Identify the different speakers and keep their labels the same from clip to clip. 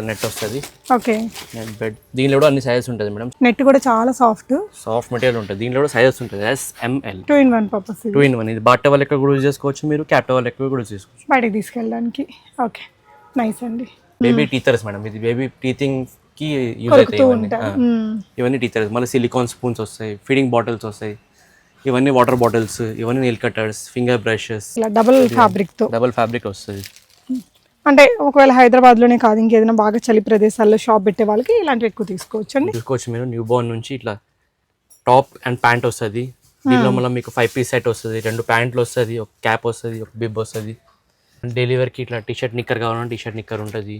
Speaker 1: Net వస్తుంది.
Speaker 2: Okay.
Speaker 1: Net bed దీనిలో కూడా అన్ని సైజెస్ ఉంటుంది మేడం.
Speaker 2: నెట్ కూడా చాలా సాఫ్ట్
Speaker 1: సాఫ్ట్ మెటీరియల్ ఉంటుంది. దీనిలో కూడా సైజెస్ ఉంటుంది. S M L
Speaker 2: two in one purpose
Speaker 1: two in one ఇది బాట వాళ్ళ ఎక్కువ కూడా యూజ్ చేసుకోవచ్చు మీరు క్యాట్ వాళ్ళ ఎక్కువ కూడా యూజ్ చేసుకోవచ్చు.
Speaker 2: బయటకి తీసుకెళ్ళడానికి. ఓకే. నైస్ అండి.
Speaker 1: Baby teethers madam. ఇది బేబీ టీచింగ్కి యూజ్ అవుతాయి ఇవన్నీ. ఆ. ఇవన్నీ టీచర్స్ మళ్ళీ సిలికాన్ స్పూన్స్ వస్తాయి. ఫీడింగ్ బాటిల్స్ వస్తాయి. ఇవన్నీ వాటర్ బాటిల్స్ ఇవన్నీ nail cutters finger brushes
Speaker 2: double ఫ్యాబ్రిక్తో.
Speaker 1: Double fabric వస్తుంది
Speaker 2: అంటే ఒకవేళ హైదరాబాద్లోనే కాదు ఇంకేదైనా బాగా చలి ప్రదేశాల్లో షాప్ పెట్టే వాళ్ళకి ఇలాంటివి ఎక్కువ తీసుకోవచ్చు అండి
Speaker 1: చూసుకోవచ్చు మీరు. న్యూ బోర్న్ నుంచి ఇట్లా టాప్ అండ్ ప్యాంట్ వస్తుంది. దీనిలో మళ్ళీ మీకు ఫైవ్ పీస్ సెట్ వస్తుంది రెండు ప్యాంట్లు వస్తుంది ఒక క్యాప్ వస్తుంది ఒక బిబ్ వస్తుంది. డైలీ వేర్కి ఇట్లా టీ షర్ట్ నిక్కర్ కావాలన్నా టీ షర్ట్ నిక్కర్ ఉంటుంది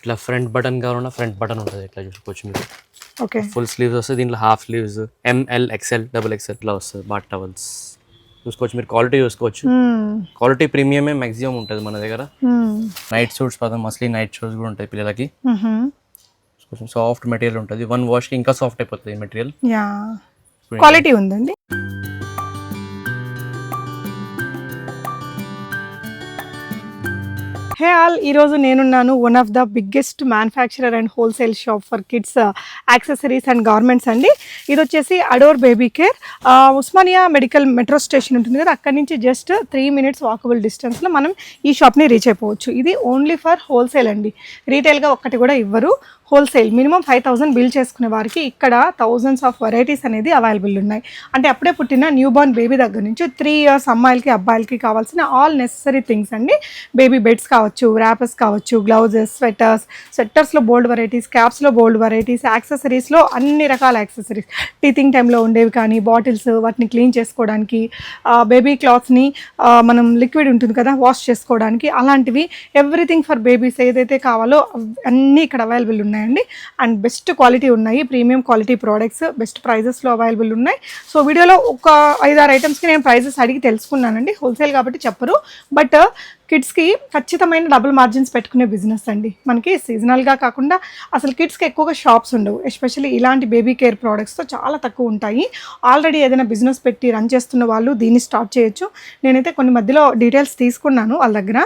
Speaker 1: ఇట్లా ఫ్రంట్ బటన్ కావాలన్నా ఫ్రంట్ బటన్ ఉంటుంది ఇట్లా చూసుకోవచ్చు మీరు.
Speaker 2: ఓకే
Speaker 1: ఫుల్ స్లీవ్స్ వస్తుంది దీంట్లో half sleeves M L X L double X L ఇట్లా వస్తుంది బాట్ టవల్స్ చూసుకోవచ్చు. మీరు క్వాలిటీ చూసుకోవచ్చు. క్వాలిటీ ప్రీమియమే మ్యాక్సిమం ఉంటుంది మన దగ్గర. నైట్ సూట్స్ పదం మస్లీ నైట్ షూస్ కూడా ఉంటాయి పిల్లలకి. కొంచెం సాఫ్ట్ మెటీరియల్ ఉంటుంది. వన్ వాష్కి ఇంకా సాఫ్ట్ అయిపోతుంది మెటీరియల్
Speaker 2: క్వాలిటీ ఉందండి? హే ఆల్ ఈరోజు నేనున్నాను one of the biggest manufacturer and wholesale shop for kids accessories and garments అండి. ఇది వచ్చేసి Adore baby care Osmania medical metro station ఉంటుంది కదా అక్కడి నుంచి జస్ట్ త్రీ మినిట్స్ వాకబుల్ డిస్టెన్స్లో మనం ఈ షాప్ని రీచ్ అయిపోవచ్చు. ఇది ఓన్లీ ఫర్ హోల్సేల్ అండి. రీటైల్గా ఒక్కటి కూడా ఇవ్వరు. Wholesale minimum five thousand bill చేసుకునే వారికి ఇక్కడ థౌజండ్స్ ఆఫ్ వెరైటీస్ అనేది అవైలబుల్ ఉన్నాయి. అంటే అప్పుడే పుట్టిన న్యూబార్న్ బేబీ దగ్గర నుంచి త్రీ ఇయర్స్ అమ్మాయిలకి అబ్బాయిలకి కావాల్సిన ఆల్ నెసరీ థింగ్స్ అండి. బేబీ బెడ్స్ కావచ్చు ర్యాపర్స్ కావచ్చు గ్లౌజెస్ స్వెటర్స్ స్వెటర్స్లో బోల్డ్ వెరైటీస్ క్యాప్స్లో బోల్డ్ వెరైటీస్ యాక్సెసరీస్లో అన్ని రకాల యాక్సెసరీస్ టీతింగ్ టైంలో ఉండేవి కానీ బాటిల్స్ వాటిని క్లీన్ చేసుకోవడానికి బేబీ క్లాత్స్ని మనం లిక్విడ్ ఉంటుంది కదా వాష్ చేసుకోవడానికి అలాంటివి ఎవ్రీథింగ్ ఫర్ బేబీస్ ఏదైతే కావాలో అన్నీ ఇక్కడ అవైలబుల్ ఉన్నాయి. ఉన్నాయండి. అండ్ బెస్ట్ క్వాలిటీ ఉన్నాయి. ప్రీమియం క్వాలిటీ ప్రోడక్ట్స్ బెస్ట్ ప్రైజెస్లో అవైలబుల్ ఉన్నాయి. సో వీడియోలో ఒక ఐదారు ఐటమ్స్కి నేను ప్రైజెస్ అడిగి తెలుసుకున్నానండి. హోల్సేల్ కాబట్టి చెప్పరు. బట్ కిడ్స్కి ఖచ్చితమైన డబుల్ మార్జిన్స్ పెట్టుకునే బిజినెస్ అండి. మనకి సీజనల్గా కాకుండా అసలు కిడ్స్కి ఎక్కువగా షాప్స్ ఉండవు. ఎస్పెషల్లీ ఇలాంటి బేబీ కేర్ ప్రోడక్ట్స్తో చాలా తక్కువ ఉంటాయి. ఆల్రెడీ ఏదైనా బిజినెస్ పెట్టి రన్ చేస్తున్న వాళ్ళు దీన్ని స్టార్ట్ చేయొచ్చు. నేనైతే కొన్ని మధ్యలో డీటెయిల్స్ తీసుకున్నాను వాళ్ళ దగ్గర.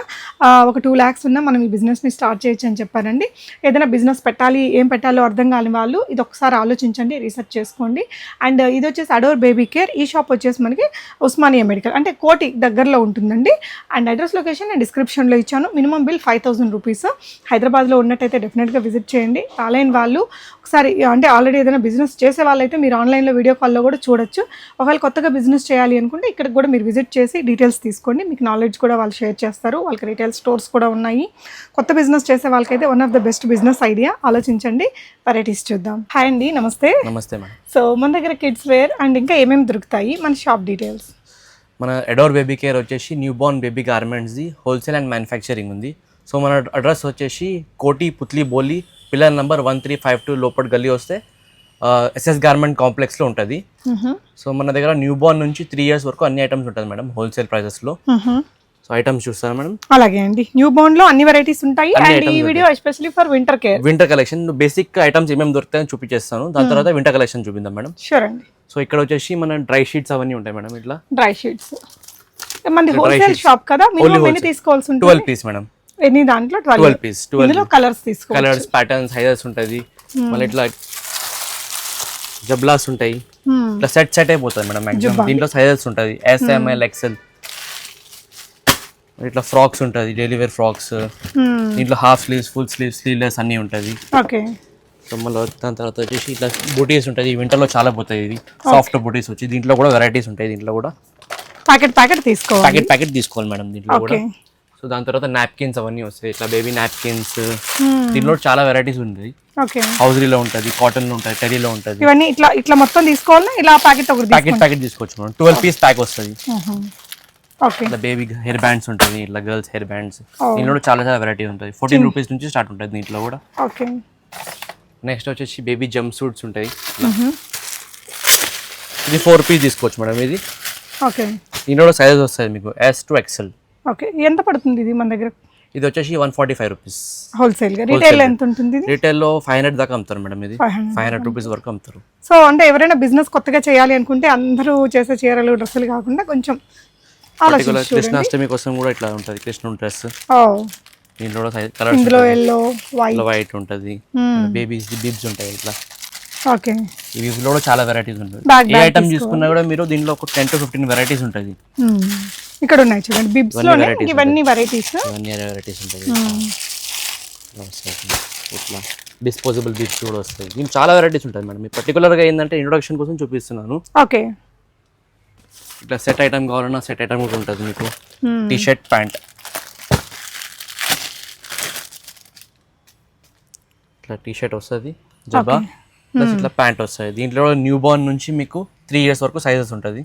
Speaker 2: ఒక టూ ల్యాక్స్ ఉన్న మనం ఈ బిజినెస్ని స్టార్ట్ చేయొచ్చు అని చెప్పారండి. ఏదైనా బిజినెస్ పెట్టాలి ఏం పెట్టాలో అర్థం కాని వాళ్ళు ఇది ఒకసారి ఆలోచించండి రీసెర్చ్ చేసుకోండి. అండ్ ఇది వచ్చేసి అడోర్ బేబీ కేర్. ఈ షాప్ వచ్చేసి మనకి ఉస్మానియా మెడికల్ అంటే కోటి దగ్గరలో ఉంటుందండి. అండ్ అడ్రస్ లొకేషన్ నేను డిస్క్రిప్షన్లో ఇచ్చాను. Minimum bill five thousand rupees హైదరాబాద్లో ఉన్నట్టయితే డెఫినెట్గా విజిట్ చేయండి. రాలేని వాళ్ళు ఒకసారి అంటే ఆల్రెడీ ఏదైనా బిజినెస్ చేసే వాళ్ళైతే మీరు ఆన్లైన్లో వీడియో కాల్లో కూడా చూడొచ్చు. ఒకవేళ కొత్తగా బిజినెస్ చేయాలి అనుకుంటే ఇక్కడికి కూడా మీరు విజిట్ చేసి డీటెయిల్స్ తీసుకోండి. మీకు నాలెడ్జ్ కూడా వాళ్ళు షేర్ చేస్తారు. వాళ్ళకి రీటైల్ స్టోర్స్ కూడా ఉన్నాయి. కొత్త బిజినెస్ చేసే వాళ్ళకైతే one of the best business idea ఆలోచించండి. వెరైటీస్ చూద్దాం. హాయ్ అండి నమస్తే.
Speaker 1: నమస్తే
Speaker 2: సో మన దగ్గర కిడ్స్ వేర్ అండ్ ఇంకా ఏమేమి దొరుకుతాయి? మన షాప్ డీటెయిల్స్
Speaker 1: మన ఎడోర్ బేబీ కేర్ వచ్చేసి న్యూ బోర్న్ బేబీ గార్మెంట్స్ది హోల్సేల్ అండ్ మ్యానుఫ్యాక్చరింగ్ ఉంది. సో మన అడ్రస్ వచ్చేసి Koti Putli Bowli pillar number one three five two లోపల గల్లీ వస్తే ఎస్ఎస్ గార్మెంట్ కాంప్లెక్స్లో ఉంటుంది. సో మన దగ్గర న్యూ బోర్న్ నుంచి త్రీ ఇయర్స్ వరకు అన్ని ఐటమ్స్ ఉంటుంది మేడం హోల్సేల్ ప్రైజెస్లో సో ఐటమ్స్ చూస్తారా మేడం
Speaker 2: అలాగే అండి. న్యూ బోర్న్లో అన్ని వెరైటీస్ ఉంటాయి. అండ్ ఈ video especially for winter care
Speaker 1: winter collection basic items ఏమేమి దొరుకుతాయని చూపించేస్తాను. దాని తర్వాత వింటర్ కలెక్షన్ చూపిద్దాం మేడం
Speaker 2: షూర్ అండి.
Speaker 1: సో ఇక్కడ వచ్చేసి మన డ్రై షీట్స్ అవన్నీ ఉంటాయి మేడం ఇట్లా.
Speaker 2: డ్రై షీట్స్ మనది
Speaker 1: dry
Speaker 2: హోల్సేల్. షాప్ కదా మినిమం ఎన్ని. తీసుకోవాల్సి ఉంటుంది?
Speaker 1: ట్వెల్వ్ పీస్ మేడం
Speaker 2: ఎన్ని దాంట్లో ట్వెల్వ్
Speaker 1: ట్వెల్వ్ పీస్ ట్వెల్వ్
Speaker 2: ఇందులో కలర్స్ తీసుకోవాలి
Speaker 1: కలర్స్ ప్యాటర్న్స్ హైజర్స్ ఉంటుంది. మళ్ళీ ఇట్లా జబ్లాస్ ఉంటాయి. ఇట్లా సెట్ సెట్ అయిపోతుంది మేడం మ్యాక్సిమం దీంట్లో సైజెస్ ఉంటుంది. S M L X L ఇట్లా ఫ్రాక్స్ ఉంటుంది డైలీ వేర్ ఫ్రాక్స్. దీంట్లో half sleeves full sleeves sleeveless అన్నీ ఉంటుంది.
Speaker 2: ఓకే
Speaker 1: సో మళ్ళీ దాని తర్వాత వచ్చేసి ఇట్లా బూటీస్ ఉంటుంది. వింటర్లో చాలా పోతాయి ఇది. సాఫ్ట్ బూటీస్ వచ్చి దీంట్లో కూడా వెరైటీస్ ఉంటాయి దీంట్లో కూడా.
Speaker 2: ప్యాకెట్ ప్యాకెట్ తీసుకోవాలి.
Speaker 1: ప్యాకెట్ ప్యాకెట్ తీసుకోవాలి మేడం దీంట్లో కూడా. సో దాని తర్వాత నాప్కిన్స్ అవన్నీ వస్తాయి. ఇట్లా బేబీ నాప్కిన్స్ దీంట్లో చాలా వెరైటీస్
Speaker 2: ఓకే
Speaker 1: హౌజరీలో ఉంటుంది కాటన్లో ఉంటుంది టెరీలో ఉంటుంది.
Speaker 2: ఇవన్నీ ఇట్లా ఇట్లా మొత్తం తీసుకోవాలా ఇలా ప్యాకెట్ ఒకటి
Speaker 1: ప్యాకెట్ ప్యాకెట్ తీసుకోవచ్చు మేడం ట్వెల్వ్ పీస్ ప్యాక్ వస్తుంది. ఇట్లా బేబీ హెయిర్ బ్యాండ్స్ ఉంటుంది ఇట్లా గర్ల్స్ హెయిర్ బ్యాండ్స్ కూడా చాలా చాలా వెరైటీ ఉంటుంది ఫోర్టీన్ రూపీస్ నుంచి స్టార్ట్ ఉంటుంది దీంట్లో కూడా.
Speaker 2: ఓకే
Speaker 1: నెక్స్ట్ వచ్చేసి బేబీ జంప్ సూట్స్ ఉంటాయి. ఇది ఫోర్ పీస్ తీసుకోవచ్చు మేడం ఇది.
Speaker 2: ఓకే
Speaker 1: కూడా సైజెస్ వస్తుంది మీకు ఎస్ టు ఎక్సెల్
Speaker 2: ఓకే ఎంత పడుతుంది ఇది మన దగ్గర?
Speaker 1: ఇది వచ్చేసి వన్ ఫార్టీ ఫైవ్ రూపీస్
Speaker 2: హోల్సేల్గా. రీటైల్ ఎంత ఉంటుంది ఇది?
Speaker 1: రీటైల్లో ఫైవ్ హండ్రెడ్ దాకా అమ్ముతారు మేడం ఇది.
Speaker 2: 500.
Speaker 1: ఫైవ్ హండ్రెడ్ రూపీస్ వరకు అమ్ముతారు.
Speaker 2: సో అంటే ఎవరైనా బిజినెస్ కొత్తగా చేయాలి అనుకుంటే అందరూ చేసే చీరలు డ్రెస్సులు కాకుండా కొంచెం
Speaker 1: పర్టికులర్ కృష్ణాష్టమి కోసం కూడా ఇట్లా ఉంటుంది. కృష్ణుడు డ్రెస్ దీంట్లో కూడా కలర్స్
Speaker 2: ఇందులో ఎల్లో వైట్
Speaker 1: వైట్ ఉంటుంది. బేబీస్ బిబ్స్ ఉంటాయి ఇట్లా.
Speaker 2: ఓకే.
Speaker 1: వీటిలో కూడా చాలా వెరైటీస్
Speaker 2: Bag,
Speaker 1: ఏ ఐటమ్ తీసుకున్నా కూడా మీరు దీంట్లో ఒక టెన్ టు ఫిఫ్టీన్ వెరైటీస్ ఉంటుంది
Speaker 2: ఇక్కడ ఉన్నాయి చూడండి. బిబ్స్లోనే
Speaker 1: ఇవన్నీ
Speaker 2: వెరైటీస్
Speaker 1: ఇవన్నీ వెరైటీస్ ఉంటాయి. ఇట్లా వస్తాయి. ఇట్లా డిస్పోజబుల్ బిబ్స్ కూడా వస్తాయి. దీనికి చాలా వెరైటీస్ ఉంటాయి మేడం. మీ పర్టికులర్గా ఏంటంటే ఇంట్రొడక్షన్ కోసం చూపిస్తున్నాను.
Speaker 2: ఓకే.
Speaker 1: ఇట్లా సెట్ ఐటమ్ కావాలన్నా సెట్ ఐటమ్ కూడా ఉంటుంది మీకు. టీ షర్ట్ ప్యాంట్ ఇట్లా టీ షర్ట్ వస్తుంది జబ్బా. ప్లస్ ఇట్లా ప్యాంట్ వస్తుంది. దీంట్లో న్యూ బార్న్ నుంచి మీకు త్రీ ఇయర్స్ వరకు సైజెస్ ఉంటుంది.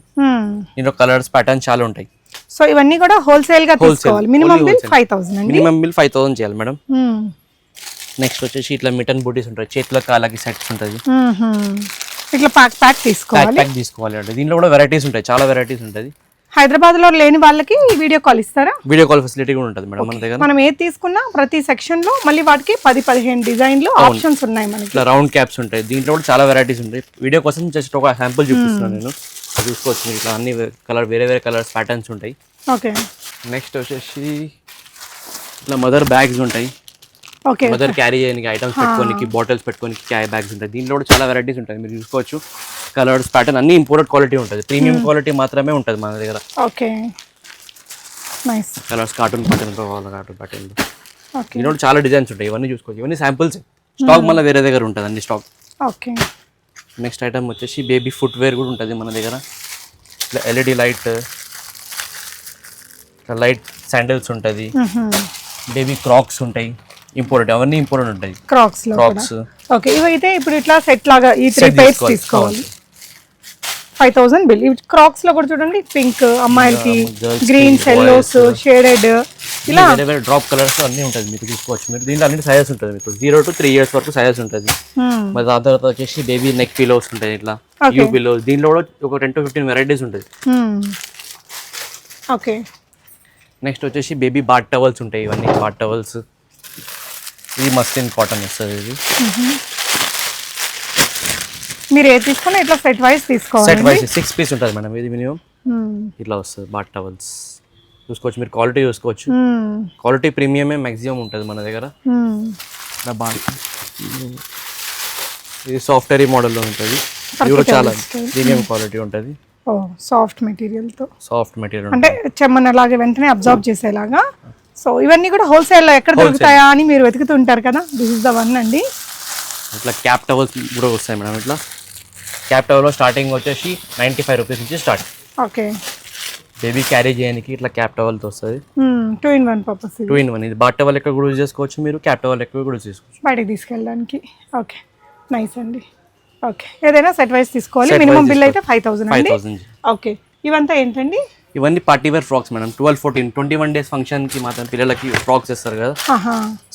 Speaker 1: దీంట్లో కలర్స్ ప్యాటర్న్స్ చాలా ఉంటాయి.
Speaker 2: సో ఇవన్నీ కూడా
Speaker 1: హోల్సేల్గా.
Speaker 2: తీసుకోవాలి. Minimum bill. ఫైవ్ థౌసండ్ అండి?
Speaker 1: మినిమం బిల్ ఫైవ్ థౌసండ్ చేయాలి మేడం. నెక్స్ట్ వచ్చేసి ఇట్లా మిటన్ బూటీస్ ఉంటాయి. చేతుల కాళ్ళకి సెట్స్ ఉంటుంది.
Speaker 2: ఇట్లా ప్యాక్ ప్యాక్
Speaker 1: ప్యాక్
Speaker 2: తీసుకోవాలి.
Speaker 1: ప్యాక్ తీసుకోవాలి అంటే దీంట్లో కూడా వెరైటీస్ ఉంటాయి. చాలా వెరైటీస్ ఉంటుంది.
Speaker 2: హైదరాబాద్లో లేని వాళ్ళకి వీడియో కాల్ ఇస్తారా?
Speaker 1: వీడియో కాల్ ఫెసిలిటీ కూడా ఉంటుంది మేడం మన దగ్గర.
Speaker 2: మనం ఏది తీసుకున్నా ప్రతి సెక్షన్లో మళ్ళీ వాటికి పది పదిహేను డిజైన్లు ఆప్షన్స్ ఉన్నాయి మనకి.
Speaker 1: ఇట్లా రౌండ్ క్యాప్స్ ఉంటాయి. దీంట్లో కూడా చాలా వెరైటీస్ ఉంటాయి. వీడియో కోసం జస్ట్ ఒక శాంపుల్ చూపిస్తున్నాను నేను. చూసుకోవచ్చు మీరు. ఇట్లా అన్ని కలర్ వేరే వేరే కలర్స్ ప్యాటర్న్స్ ఉంటాయి.
Speaker 2: ఓకే.
Speaker 1: నెక్స్ట్ వచ్చేసి ఇట్లా మదర్ బ్యాగ్స్ ఉంటాయి. మదర్ క్యారీ చేయడానికి ఐటమ్స్ పెట్టుకోనికి బాటిల్స్ పెట్టుకోనికి క్యారీ బ్యాగ్స్ ఉంటాయి. దీంట్లో కూడా చాలా వెరైటీస్ ఉంటాయి. మీరు చూసుకోవచ్చు. కలర్స్ ప్యాటర్న్ అన్ని ఇంపోర్టెడ్ క్వాలిటీ ఉంటుంది. ప్రీమియం క్వాలిటీ మాత్రమే ఉంటుంది మన దగ్గర.
Speaker 2: Okay nice
Speaker 1: colours cartoon pattern కావాలి కార్టూన్ ప్యాటర్న్
Speaker 2: ఓకే
Speaker 1: దీంట్లో కూడా చాలా డిజైన్స్ ఉంటాయి. ఇవన్నీ చూసుకోవచ్చు. ఇవన్నీ శాంపుల్స్ స్టాక్ మళ్ళీ వేరే దగ్గర ఉంటుంది అన్ని స్టాక్
Speaker 2: ఓకే
Speaker 1: నెక్స్ట్ ఐటమ్ వచ్చేసి బేబీ ఫుట్ వేర్ కూడా ఉంటుంది మన దగ్గర. L E D light light sandals ఉంటుంది. బేబీ క్రాక్స్ ఉంటాయి. ఇంపోర్టెడ్ అవన్నీ ఇంపోర్టెడ్ ఉంటాయి.
Speaker 2: క్రాక్స్లో
Speaker 1: క్రాక్స్
Speaker 2: ఓకే ఇవైతే ఇప్పుడు ఇట్లా సెట్ లాగా ఈ త్రీ పేర్స్
Speaker 1: తీసుకోవాలి.
Speaker 2: ఫైవ్ థౌసండ్ బిల్ ఇవి క్రాక్స్లో కూడా చూడండి పింక్ అమ్మాయిలకి గ్రీన్స్ ఎల్లోస్ షేడెడ్ ఇలా
Speaker 1: వేరే వేరే డ్రాప్ కలర్స్ అన్నీ ఉంటుంది మీకు చూసుకోవచ్చు మీరు దీంట్లో అన్ని సైజెస్ ఉంటుంది మీకు. జీరో టు త్రీ ఇయర్స్ వరకు సైజెస్ ఉంటుంది.
Speaker 2: Hmm.
Speaker 1: మరి దాని తర్వాత వచ్చేసి బేబీ నెక్ పిలోస్ ఉంటాయి ఇట్లా. యూ పిలోస్ దీంట్లో కూడా ఒక టెన్ టు ఫిఫ్టీన్ వెరైటీస్ ఉంటుంది
Speaker 2: ఓకే
Speaker 1: నెక్స్ట్ వచ్చేసి బేబీ బాట్ టవల్స్ ఉంటాయి. ఇవన్నీ బాట్ టవల్స్ ఇది మస్టిన్ కాటన్ వస్తుంది ఇది.
Speaker 2: మీరు ఏది తీసుకున్నా ఇట్లా సెట్ వైస్ తీసుకోవాలి.
Speaker 1: సెట్ వైస్ సిక్స్ పీస్ ఉంటుంది మేడం ఇది మినిమం
Speaker 2: Hmm.
Speaker 1: ఇట్లా వస్తుంది బాట్ టవల్స్ చూసుకోవచ్చు మీరు క్వాలిటీ చూసుకోవచ్చు.
Speaker 2: Hmm.
Speaker 1: క్వాలిటీ ప్రీమియమే మ్యాక్సిమం ఉంటుంది మన దగ్గర.
Speaker 2: Hmm.
Speaker 1: ఇట్లా బాగా ఇది సాఫ్ట్వేర్ మోడల్లో ఉంటుంది. ఇది కూడా చాలా ప్రీమియం క్వాలిటీ ఉంటుంది.
Speaker 2: సాఫ్ట్ మెటీరియల్తో.
Speaker 1: సాఫ్ట్ మెటీరియల్
Speaker 2: అంటే చెమ్మన్ అలాగే వెంటనే అబ్జర్వ్ చేసేలాగా సో ఇవన్నీ కూడా హోల్సేల్లో ఎక్కడ దొరుకుతాయా అని మీరు వెతుకుతుంటారు కదా? దిస్ ఇస్ ద వన్ అండి.
Speaker 1: ఇట్లా క్యాప్ టవల్స్ కూడా వస్తాయి మేడం ఇట్లా. క్యాప్ టవల్లో స్టార్టింగ్ వచ్చేసి నైంటీ ఫైవ్ రూపీస్ నుంచి స్టార్ట్
Speaker 2: ఓకే
Speaker 1: బేబీ క్యారీ చేయడానికి ఇట్లా క్యాప్ టవల్తో వస్తుంది
Speaker 2: two in one purpose
Speaker 1: two in one ఇది బాట్ టవల్ ఎక్కడ కూడా యూజ్ చేసుకోవచ్చు మీరు క్యాప్ టవల్ ఎక్కడ కూడా యూజ్ చేసుకోవచ్చు.
Speaker 2: బయటికి తీసుకెళ్ళడానికి. ఓకే నైస్ అండి. ఓకే ఏదైనా సెట్ వైస్ తీసుకోవాలి. మినిమం బిల్ అయితే ఫైవ్ థౌసండ్ అండి. ఓకే ఇవంతా ఏంటండి?
Speaker 1: ఇవన్నీ party wear frocks madam. Twelve fourteen twenty one days ఫంక్షన్కి మాత్రం పిల్లలకి ఫ్రాక్స్ ఇస్తారు కదా.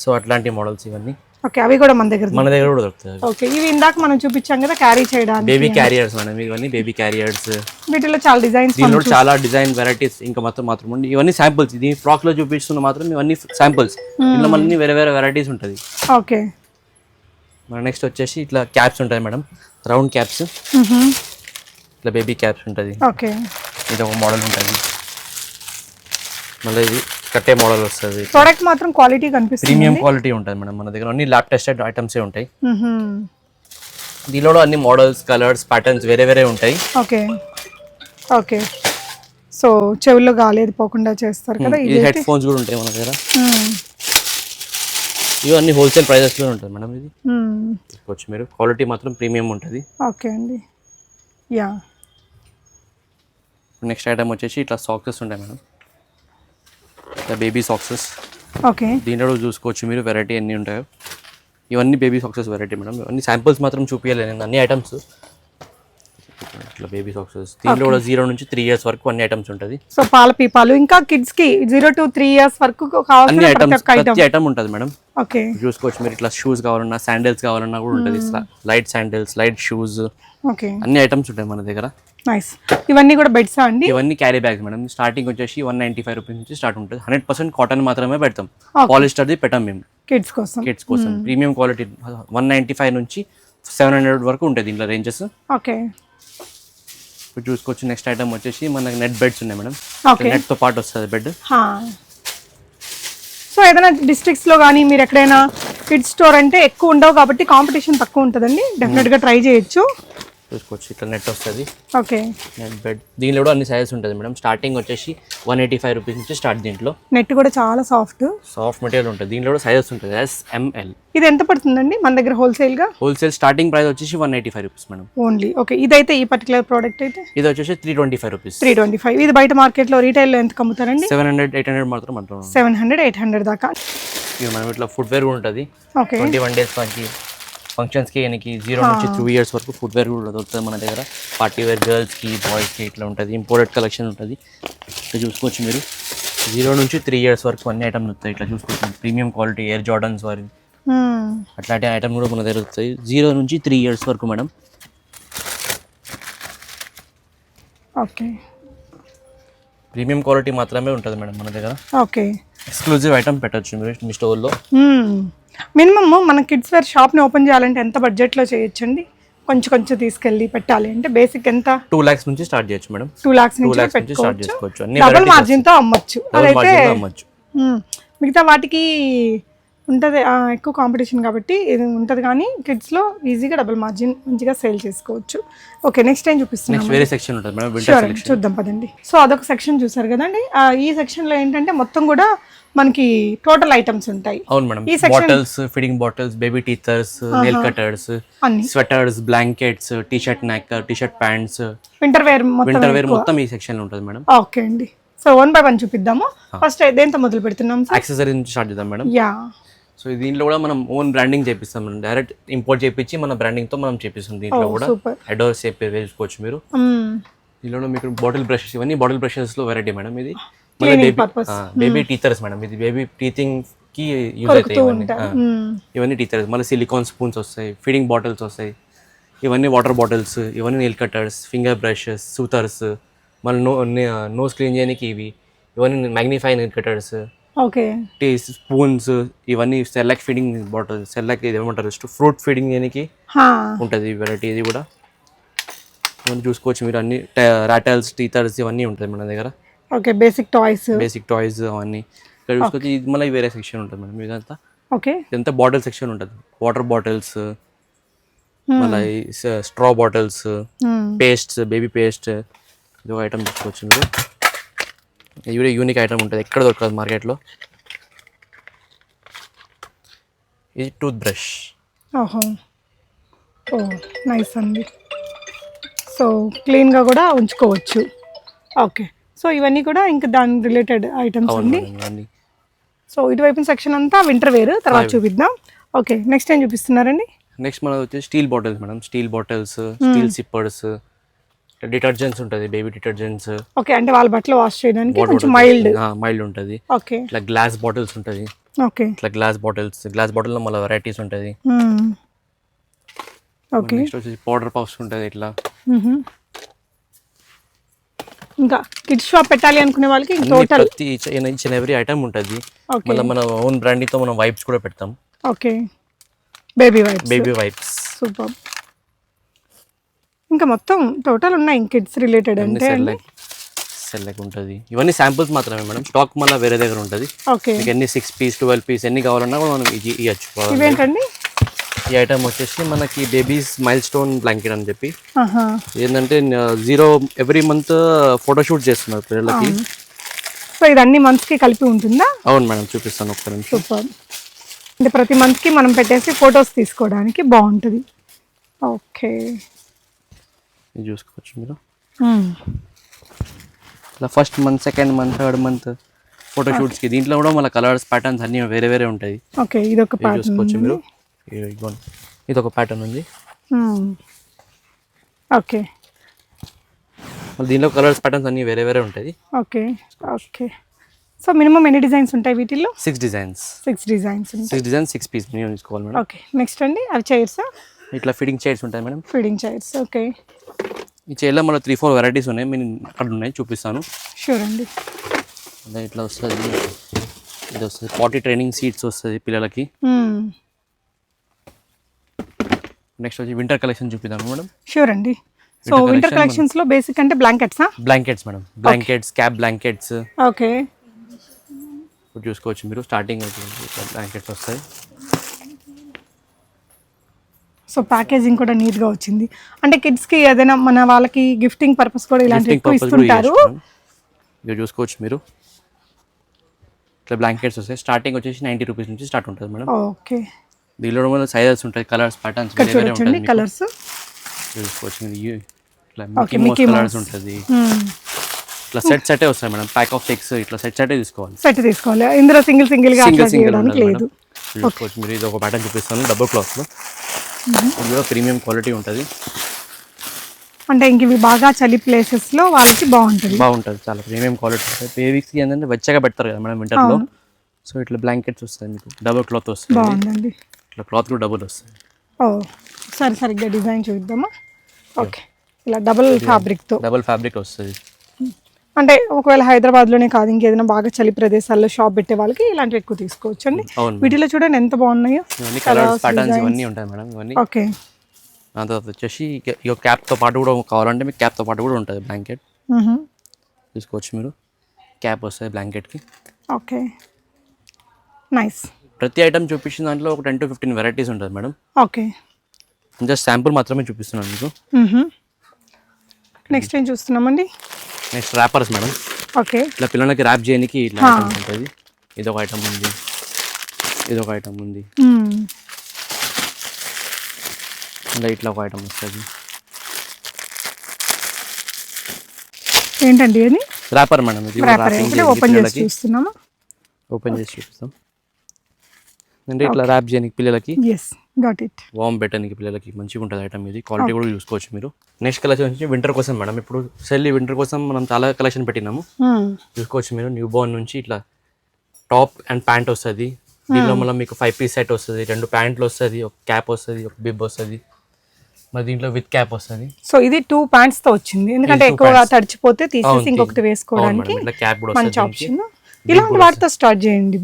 Speaker 1: సో అట్లాంటి మోడల్స్ ఇవన్నీ.
Speaker 2: ఓకే అవి కూడా మన దగ్గర
Speaker 1: మన దగ్గర కూడా దొరుకుతాయి
Speaker 2: ఓకే ఇవి ఇందాక మనం చూపించాం కదా క్యారీ చేయడానికి
Speaker 1: బేబీ క్యారియర్స్ మేడం ఇవన్నీ బేబీ క్యారియర్స్
Speaker 2: వీటిలో చాలా డిజైన్స్
Speaker 1: దీనిలో చాలా డిజైన్ వెరైటీస్ ఇంకా మాత్రం మాత్రం ఉంది ఇవన్నీ శాంపుల్స్ ఇది ఫ్రాక్లో చూపిస్తున్న మాత్రం ఇవన్నీ శాంపుల్స్ ఇందులో మళ్ళీ వేరే వేరే వెరైటీస్ ఉంటుంది.
Speaker 2: ఓకే.
Speaker 1: మన నెక్స్ట్ వచ్చేసి ఇట్లా క్యాప్స్ ఉంటాయి మేడం. రౌండ్ క్యాప్స్ ఇట్లా బేబీ క్యాప్స్ ఉంటుంది.
Speaker 2: ఓకే.
Speaker 1: ఇది ఒక మోడల్ ఉంటుంది. మళ్ళీ ఇది కట్టే మోడల్ వస్తుంది.
Speaker 2: ప్రోడక్ట్ మాత్రం క్వాలిటీ కనిపిస్తుంది.
Speaker 1: ప్రీమియం క్వాలిటీ ఉంటుంది మేడం మన దగ్గర. అన్ని ల్యాబ్ టెస్టెడ్ ఐటమ్సే ఉంటాయి. దీనిలో అన్ని మోడల్స్ కలర్స్ ప్యాటర్న్స్ వేరే వేరే ఉంటాయి.
Speaker 2: ఓకే. ఓకే. సో చెవుల్లో గాలి పోకుండా చేస్తారు కదా
Speaker 1: ఇది హెడ్ ఫోన్స్ కూడా ఉంటాయి మన దగ్గర.
Speaker 2: మ్మ్.
Speaker 1: ఇవి అన్ని హోల్సేల్ ప్రైజెస్లో ఉంటుంది మేడం ఇది. తీసుకోవచ్చు మీరు. క్వాలిటీ మాత్రం ప్రీమియం ఉంటుంది.
Speaker 2: ఓకే అండి. యా.
Speaker 1: నెక్స్ట్ ఐటమ్ వచ్చేసి ఇట్లా సాక్సెస్ ఉంటాయి మేడం. ఇట్లా బేబీ సాక్సెస్
Speaker 2: ఓకే.
Speaker 1: దీంట్లో చూసుకోవచ్చు మీరు వెరైటీ ఎన్ని ఉంటాయో. ఇవన్నీ బేబీ సాక్సెస్ వెరైటీ మేడం. ఇవన్నీ శాంపుల్స్ మాత్రం చూపించలేదు నేను అన్ని ఐటమ్స్ ఇట్లా బేబీ సాక్సెస్ దీంట్లో కూడా జీరో నుంచి త్రీ ఇయర్స్ వరకు అన్ని ఐటమ్స్ ఉంటుంది.
Speaker 2: సో పాల పీపాలు ఇంకా కిడ్స్కి జీరో టు త్రీ ఇయర్స్ వరకు
Speaker 1: అన్ని ఐటమ్స్ ప్రతి ఐటమ్ ఉంటుంది మేడం.
Speaker 2: ఓకే.
Speaker 1: చూసుకోవచ్చు మీరు ఇట్లా షూస్ కావాలన్నా శాండిల్స్ కావాలన్నా కూడా ఉంటుంది ఇట్లా. Light sandals light shoes
Speaker 2: okay.
Speaker 1: అన్ని ఐటమ్స్ ఉంటాయి మన దగ్గర.
Speaker 2: నైస్ ఇవన్నీ కూడా బెడ్సా అండి?
Speaker 1: ఇవన్నీ క్యారీ బ్యాగ్స్ మేడం స్టార్టింగ్ వచ్చేసి వన్ నైంటీ ఫైవ్ రూపీస్ నుంచి స్టార్ట్ ఉంటుంది. హండ్రెడ్ పర్సెంట్ కాటన్ మాత్రమే పెడతాం. పాలిస్టర్ది పెట్టాం మేము.
Speaker 2: కిడ్స్ కోసం.
Speaker 1: కిడ్స్ కోసం. Premium quality one ninety five నుంచి సెవెన్ హండ్రెడ్ వరకు ఉంటాయి దీంట్లో రేంజెస్
Speaker 2: ఓకే
Speaker 1: ఇప్పుడు చూసుకోవచ్చు నెక్స్ట్ ఐటమ్ వచ్చేసి మనకి నెట్ బెడ్స్ ఉన్నాయి మేడం
Speaker 2: ఓకే
Speaker 1: నెట్తో పాటు వస్తుంది బెడ్.
Speaker 2: సో ఏదైనా డిస్ట్రిక్ట్స్లో కానీ మీరు ఎక్కడైనా కిడ్స్ స్టోర్ అంటే ఎక్కువ ఉండవు కాబట్టి కాంపిటీషన్ తక్కువ ఉంటుందండి. డెఫినెట్గా ట్రై చేయొచ్చు.
Speaker 1: చూసుకోవచ్చు. ఇట్లా నెట్ వస్తుంది.
Speaker 2: ఓకే.
Speaker 1: నెట్ బెడ్ దీనిలో కూడా అన్ని సైజెస్ ఉంటుంది మేడం. స్టార్టింగ్ వచ్చేసి వన్ ఎయిటీ ఫైవ్ రూపీస్ నుంచి స్టార్ట్ దీంట్లో.
Speaker 2: నెట్ కూడా చాలా సాఫ్ట్
Speaker 1: సాఫ్ట్ మెటీరియల్ ఉంటుంది. దీంట్లో కూడా సైజెస్ ఉంటుంది. ఎస్ఎంఎల్
Speaker 2: ఇది ఎంత పడుతుందండి మన దగ్గర హోల్సేల్గా
Speaker 1: హోల్సేల్ స్టార్టింగ్ ప్రైస్ వచ్చేసి one eighty five rupees madam.
Speaker 2: Only okay ఇదైతే ఈ పర్టికులర్ ప్రోడక్ట్ అయితే?
Speaker 1: ఇది వచ్చేసి three twenty five rupees
Speaker 2: three twenty five ఇది బయట మార్కెట్లో రీటైల్లో ఎంత అమ్ముతారండి
Speaker 1: సెవెన్ హండ్రెడ్ ఎయిట్ హండ్రెడ్ మాత్రం మాత్రం
Speaker 2: సెవెన్ హండ్రెడ్ ఎయిట్ హండ్రెడ్ దాకా.
Speaker 1: ఇవి మనం ఇట్లా ఫుట్వేర్ కూడా ఉంటుంది.
Speaker 2: ఓకే
Speaker 1: ట్వంటీ వన్ డేస్ మనకి ఫంక్షన్స్కి మనకి జీరో నుంచి టూ ఇయర్స్ వరకు ఫుట్వేర్ కూడా దొరుకుతుంది మన దగ్గర. పార్టీ వేర్ గర్ల్స్కి బాయ్స్కి ఇట్లా ఉంటుంది. ఇంపోర్టెడ్ కలెక్షన్ ఉంటుంది. ఇట్లా చూసుకోవచ్చు మీరు. జీరో నుంచి త్రీ ఇయర్స్ వరకు అన్ని ఐటమ్ దొరుకుతాయి ఇట్లా చూసుకోవచ్చు. ప్రీమియం క్వాలిటీ ఎయిర్ జార్డన్స్ వారి. అట్లాంటి ఐటమ్ కూడా మన దగ్గర దొరుకుతాయి జీరో నుంచి త్రీ ఇయర్స్ వరకు మేడం.
Speaker 2: ఓకే.
Speaker 1: ప్రీమియం క్వాలిటీ మాత్రమే ఉంటుంది మేడం మన దగ్గర.
Speaker 2: ఓకే.
Speaker 1: ఎక్స్క్లూజివ్ ఐటమ్ పెట్టచ్చు మీరు మీ స్టోర్లో
Speaker 2: మినిమమ్. మన కిడ్స్ వేర్ షాప్ని ఓపెన్ చేయాలంటే ఎంత బడ్జెట్లో చేయొచ్చండి? కొంచెం కొంచెం తీసుకెళ్ళి పెట్టాలి. అంటే బేసిక్ ఎంత?
Speaker 1: టూ ల్యాక్స్ నుంచి స్టార్ట్ చేయొచ్చు మేడం.
Speaker 2: టూ లాక్స్
Speaker 1: టూ
Speaker 2: నుంచి పెట్టుకోవచ్చు. డబుల్
Speaker 1: varieties
Speaker 2: మార్జిన్తో అమ్మొచ్చు. అదైతే. మిగతా వాటికి ఉంటుంది ఎక్కువ కాంపిటీషన్ కాబట్టి ఇది ఉంటుంది కానీ కిడ్స్లో ఈజీగా డబుల్ మార్జిన్ మంచిగా సేల్ చేసుకోవచ్చు. ఓకే నెక్స్ట్ ఏం చూపిస్తున్నాం
Speaker 1: నెక్స్ట్ వేరే సెక్షన్ ఉంటుంది మేడం
Speaker 2: చూద్దాం పదండి. సో అదొక సెక్షన్ చూసారు కదండి. ఈ సెక్షన్లో ఏంటంటే మొత్తం కూడా మనకి టోటల్ ఐటమ్స్ ఉంటాయి.
Speaker 1: అవును madam. Bottles feeding bottles baby teethers nail cutters sweaters blankets T shirt neck T shirt pants
Speaker 2: winter wear మొత్తం
Speaker 1: వింటర్ వేర్ మొత్తం ఈ సెక్షన్లో ఉంటుంది మేడం.
Speaker 2: ఓకే అండి. సో వన్ బై వన్ చూపిద్దాము. ఫస్ట్ దేంతో మొదలు పెడుతున్నాం సార్
Speaker 1: యాక్సెసరీ నుంచి స్టార్ట్ చేద్దాం మేడం.
Speaker 2: యా
Speaker 1: సో దీంట్లో కూడా మనం ఓన్ బ్రాండింగ్ చేపిస్తాం మేడం. డైరెక్ట్ ఇంపోర్ట్ చేపించి మన బ్రాండింగ్తో మనం చేపిస్తాం దీంట్లో కూడా.
Speaker 2: సూపర్
Speaker 1: అడోర్స్ చెప్పి వేసుకోవచ్చు మీరు. దీనిలో మీకు బాటిల్ బ్రషెస్ ఇవన్నీ బాటిల్ బ్రషెస్లో వెరైటీ మేడం ఇది. బేబీ టీథర్స్ మేడం ఇది బేబీ టీథింగ్కి యూజ్ అవుతాయి ఇవన్నీ. టీచర్స్ మళ్ళీ సిలికాన్ స్పూన్స్ వస్తాయి ఫీడింగ్ బాటిల్స్ వస్తాయి. ఇవన్నీ వాటర్ బాటిల్స్ ఇవన్నీ nail cutters finger brushes soothers మళ్ళీ నో నోస్ క్లీన్ చేయడానికి ఇవి. ఇవన్నీ magnify nail cutters
Speaker 2: okay.
Speaker 1: Teaspoons ఇవన్నీ సెల్లక్ ఫీడింగ్ బాటిల్ సెల్లక్ ఇది ఏమంటారు? ఫ్రూట్ ఫీడింగ్ చేయడానికి ఉంటుంది వెరైటీ ఇది కూడా. చూసుకోవచ్చు మీరు అన్ని రాటల్స్ టీథర్స్ ఇవన్నీ ఉంటుంది మన దగ్గర.
Speaker 2: Okay basic toys
Speaker 1: basic toys అవన్నీ. ఇక్కడ చూసుకోవచ్చు ఇది మళ్ళీ వేరే సెక్షన్ ఉంటుంది మేడం. ఇదంతా
Speaker 2: ఓకే
Speaker 1: ఇదంతా బాటిల్ సెక్షన్ ఉంటుంది. వాటర్ బాటిల్స్ మళ్ళీ straw bottles pastes baby paste ఇది ఒక ఐటమ్ తీసుకోవచ్చు మీరు. ఇది కూడా యూనిక్ ఐటమ్ ఉంటుంది. ఎక్కడ దొరకదు మార్కెట్లో ఇది టూత్ బ్రష్
Speaker 2: ఓహో. ఓ నైస్ అండి. సో క్లీన్గా కూడా ఉంచుకోవచ్చు. ఓకే సో ఇవన్నీ కూడా ఇంకా దాని రిలేటెడ్ ఐటమ్స్ అండి. సో ఇటువైపు సెక్షన్ అంతా వింటర్ వేర్ తర్వాత చూపిద్దాం. ఓకే నెక్స్ట్ ఏం చూపిస్తున్నారండి?
Speaker 1: నెక్స్ట్ మనది వచ్చి steel bottles madam. Steel bottles steel sippers detergents ఉంటుంది బేబీ డిటర్జెంట్స్
Speaker 2: ఓకే అంటే వాళ్ళ బట్టలు వాష్ చేయడానికి కొంచెం మైల్డ్
Speaker 1: మైల్డ్ ఉంటుంది.
Speaker 2: ఓకే
Speaker 1: ఇట్లా గ్లాస్ బాటిల్స్ ఉంటుంది.
Speaker 2: ఓకే
Speaker 1: ఇట్లా గ్లాస్ బాటిల్స్ గ్లాస్ బాటిల్లో మళ్ళీ వెరైటీస్ ఉంటుంది.
Speaker 2: ఓకే
Speaker 1: నెక్స్ట్ వచ్చేసి పౌడర్ పఫ్స్ ఉంటుంది ఇట్లా.
Speaker 2: ఇంకా కిడ్స్ షాప్ పెట్టాలి అనుకునే వాళ్ళకి టోటల్
Speaker 1: ప్రతి అండ్ ఎవ్రీ ఐటమ్ ఉంటుంది. మళ్ళీ మన ఓన్ బ్రాండింగ్తో మనం వైప్స్ కూడా పెడతాం.
Speaker 2: Okay baby wipes
Speaker 1: baby wipes
Speaker 2: super ఇంకా మొత్తం టోటల్ ఉన్నాయి కిడ్స్ రిలేటెడ్ అంటే
Speaker 1: సెల్లెక్ ఉంటుంది. ఇవన్నీ శాంపుల్స్ మాత్రమే మేడం. స్టాక్ మళ్ళీ వేరే దగ్గర ఉంటుంది.
Speaker 2: ఓకే
Speaker 1: మీకు ఎన్ని సిక్స్ పీస్ ట్వెల్వ్ పీస్ ఎన్ని కావాలన్నా కూడా మనం ఇవ్వచ్చు
Speaker 2: ఇవేంటండి?
Speaker 1: ఈ ఐటమ్ వచ్చేసి మనకి బేబీస్ మైల్ స్టోన్ బ్లాంకెట్ అని చెప్పి. ఏంటంటే జీరో ఎవ్రీ మంత్ ఫోటోషూట్ చేస్తున్నారు పిల్లలకి.
Speaker 2: సో ఇది అన్ని మంత్స్కి కలిపి ఉంటుందా?
Speaker 1: అవును మేడం చూపిస్తాను ఒక్క నిమిషం.
Speaker 2: సూపర్. అంటే ప్రతి మంత్కి మనం పెట్టేసి ఫొటోస్ తీసుకోవడానికి బాగుంటుంది. ఓకే.
Speaker 1: చూసుకోవచ్చు మీరు. ఇలా first month second month third month ఫోటోషూట్స్కి దీంట్లో కూడా మళ్ళీ కలర్స్ ప్యాటర్న్స్ అన్నీ వేరే వేరే ఉంటాయి.
Speaker 2: ఓకే ఇది ఒక
Speaker 1: చూసుకోవచ్చు మీరు. ఇదిగోండి. ఇది ఒక ప్యాటర్న్ ఉంది.
Speaker 2: ఓకే
Speaker 1: మళ్ళీ దీంట్లో కలర్స్ ప్యాటర్న్స్ అన్నీ వేరే వేరే ఉంటుంది
Speaker 2: ఓకే ఓకే సో మినిమం ఎన్ని డిజైన్స్ ఉంటాయి వీటిల్లో?
Speaker 1: సిక్స్ డిజైన్స్
Speaker 2: సిక్స్ డిజైన్స్ ఉంటాయి.
Speaker 1: సిక్స్ డిజైన్స్ సిక్స్ పీస్ మేము తీసుకోవాలి మేడం.
Speaker 2: ఓకే నెక్స్ట్ అండి. అవి చైర్స్
Speaker 1: ఇట్లా ఫిట్టింగ్ చైర్స్ ఉంటాయి మేడం.
Speaker 2: ఫీడింగ్ చైర్స్ ఓకే
Speaker 1: ఈ చైర్లో మళ్ళీ త్రీ ఫోర్ వెరైటీస్ ఉన్నాయి. నేను అక్కడ ఉన్నాయి చూపిస్తాను.
Speaker 2: షూర్ అండి.
Speaker 1: ఇట్లా వస్తుంది. ఇది వస్తుంది. పాటీ ట్రైనింగ్ సీట్స్ వస్తుంది పిల్లలకి. నెక్స్ట్ వచ్చి వింటర్ కలెక్షన్ చూపిద్దాం మేడం?
Speaker 2: షూర్ అండి. సో వింటర్ కలెక్షన్స్లో బేసిక్ అంటే బ్లాంకెట్సా
Speaker 1: blankets madam. Blankets cap blankets
Speaker 2: okay
Speaker 1: ఇప్పుడు చూసుకోవచ్చు మీరు. స్టార్టింగ్ బ్లాంకెట్స్ వస్తాయి.
Speaker 2: సో ప్యాకేజింగ్ కూడా నీట్గా వచ్చింది. అంటే కిడ్స్కి ఏదైనా మన వాళ్ళకి గిఫ్టింగ్ పర్పస్ కూడా
Speaker 1: గిఫ్టింగ్
Speaker 2: ఎక్కువ ఇస్తుంటారు.
Speaker 1: ఇక చూసుకోవచ్చు మీరు. ఇట్లా బ్లాంకెట్స్ వస్తాయి. స్టార్టింగ్ వచ్చేసి నైంటీ రూపీస్ నుంచి స్టార్ట్ ఉంటుంది మేడం.
Speaker 2: ఓకే
Speaker 1: దీనిలో కూడా సైజెస్ ఉంటాయి కలర్స్ ప్యాటర్న్స్ మీకు.
Speaker 2: కలర్స్.
Speaker 1: చూసుకోవచ్చు కలర్స్. ఉంటుంది. ఇట్లా సెట్ సెటే వస్తాయి మేడం ప్యాక్ ఆఫ్ సిక్స్ ఇట్లా సెట్ సెటే తీసుకోవాలి.
Speaker 2: సెట్ తీసుకోవాలి. ఇందులో సింగిల్ సింగిల్గా
Speaker 1: సింగిల్ సింగిల్
Speaker 2: లేదు.
Speaker 1: చూసుకోవచ్చు మీరు ఇది ఒక ప్యాటర్న్ చూపిస్తాను డబుల్ క్లాత్లో ఇది కూడా ప్రీమియం క్వాలిటీ ఉంటుంది.
Speaker 2: అంటే ఇంక ఇవి బాగా చలి ప్లేసెస్లో వాళ్ళకి బాగుంటుంది.
Speaker 1: బాగుంటుంది చాలా ప్రీమియం క్వాలిటీ ఉంటుంది. బేబీస్కి ఏంటంటే వెచ్చగా పెడతారు కదా మేడం వింటర్లో సో ఇట్లా బ్లాంకెట్స్ వస్తాయి మీకు డబుల్ క్లాత్ వస్తుంది.
Speaker 2: బాగుందండి.
Speaker 1: ఇట్లా క్లాత్ కూడా డబుల్ వస్తుంది
Speaker 2: ఓ సరే సరిగ్గా డిజైన్ చూద్దామా? ఓకే. ఇలా డబుల్ ఫ్యాబ్రిక్తో
Speaker 1: డబుల్ ఫ్యాబ్రిక్ వస్తుంది.
Speaker 2: అంటే ఒకవేళ హైదరాబాద్లోనే కాదు ఇంకేదైనా బాగా చలి ప్రదేశాల్లో షాప్ పెట్టే వాళ్ళకి ఇలాంటివి ఎక్కువ తీసుకోవచ్చు అండి వీటిలో చూడండి ఎంత బాగున్నాయో.
Speaker 1: ఇవన్నీ కలర్స్ ప్యాటర్న్స్ ఇవన్నీ ఉంటాయి మేడం ఇవన్నీ.
Speaker 2: ఓకే.
Speaker 1: తర్వాత వచ్చేసి ఇక క్యాప్తో పాటు కూడా కావాలంటే మీకు క్యాప్తో పాటు కూడా ఉంటుంది బ్లాంకెట్. తీసుకోవచ్చు మీరు. క్యాప్ వస్తుంది బ్లాంకెట్కి.
Speaker 2: ఓకే. నైస్.
Speaker 1: ప్రతి ఐటమ్ చూపించిన దాంట్లో ఒక టెన్ టు ఫిఫ్టీన్ వెరైటీస్ ఉంటుంది మేడం
Speaker 2: ఓకే.
Speaker 1: జస్ట్ శాంపుల్ మాత్రమే చూపిస్తున్నాను మీకు.
Speaker 2: నెక్స్ట్ ఏం చూస్తున్నామండి?
Speaker 1: Next wrappers madam
Speaker 2: okay.
Speaker 1: ఇట్లా పిల్లలకి ర్యాప్ చేయడానికి ఇట్లా ఐటమ్స్ ఉంటుంది. ఇది ఒక ఐటమ్ ఉంది. ఇది ఒక ఐటమ్ ఉంది ఇంకా ఇట్లా ఒక ఐటమ్ వస్తుంది.
Speaker 2: ఏంటండి అది?
Speaker 1: ర్యాపర్ మేడం ఇది
Speaker 2: ఓపెన్ చేసి చూస్తున్నామా?
Speaker 1: ఓపెన్ చేసి చూపిస్తాం. అంటే ఇట్లా ర్యాప్ చేయడానికి పిల్లలకి
Speaker 2: ఎస్ గాట్ ఇట్
Speaker 1: వామ్ పెట్టడానికి పిల్లలకి మంచిగా ఉంటుంది ఐటమ్ ఇది. క్వాలిటీ కూడా చూసుకోవచ్చు మీరు. నెక్స్ట్ కలెక్షన్ వచ్చి వింటర్ కోసం మేడం ఇప్పుడు సెల్ వింటర్ కోసం మనం చాలా కలెక్షన్ పెట్టినాము. చూసుకోవచ్చు మీరు. న్యూ బోర్న్ నుంచి ఇట్లా టాప్ అండ్ ప్యాంట్ వస్తుంది. దీనిలో మళ్ళీ మీకు ఫైవ్ పీస్ సెట్ వస్తుంది. రెండు ప్యాంట్లు వస్తుంది. ఒక క్యాప్ వస్తుంది. ఒక బిబ్ వస్తుంది. మరి దీంట్లో విత్ క్యాప్ వస్తుంది.
Speaker 2: సో ఇది టూ ప్యాంట్స్తో వచ్చింది. ఎందుకంటే ఎక్కువగా. తడిచిపోతే తీసేసి ఇంకొకటి వేసుకోవడానికి
Speaker 1: క్యాప్ కూడా
Speaker 2: ఆప్షన్ ఇలాంటి వాటితో స్టార్ట్ చేయండి.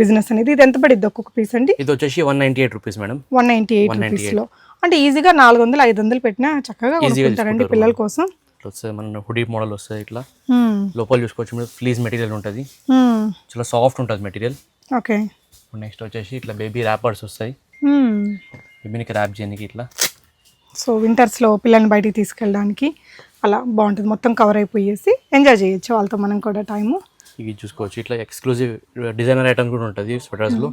Speaker 2: బిజినెస్ అనేది ఇది ఎంత పడిద్ది ఒక్కొక్క పీస్ అండి?
Speaker 1: ఇది వచ్చేసి one ninety eight rupees madam
Speaker 2: one ninety eight రూపీస్లో. అంటే ఈజీగా నాలుగు వందలు ఐదు వందలు పెట్టినా చక్కగా కొనుక్కుంటారండి పిల్లల కోసం.
Speaker 1: వస్తుంది మన హుడీ మోడల్ వస్తుంది ఇట్లా.
Speaker 2: Hmm.
Speaker 1: లోపల చూసుకోవచ్చు మీరు ఫ్లీజ్ మెటీరియల్ ఉంటుంది.
Speaker 2: Hmm.
Speaker 1: చాలా సాఫ్ట్ ఉంటుంది మెటీరియల్
Speaker 2: ఓకే
Speaker 1: నెక్స్ట్ వచ్చేసి ఇట్లా బేబీ ర్యాపర్స్ వస్తాయి.
Speaker 2: Hmm.
Speaker 1: బేబీనికి ర్యాప్ చేయడానికి ఇట్లా.
Speaker 2: సో వింటర్స్లో పిల్లల్ని బయటికి తీసుకెళ్ళడానికి అలా బాగుంటుంది. మొత్తం కవర్ అయిపోయేసి ఎంజాయ్ చేయొచ్చు వాళ్ళతో మనం కూడా టైము
Speaker 1: ఇవి చూసుకోవచ్చు. ఇట్లా ఎక్స్క్లూజివ్ డిజైనర్ ఐటమ్ కూడా ఉంటుంది స్వెటర్స్లో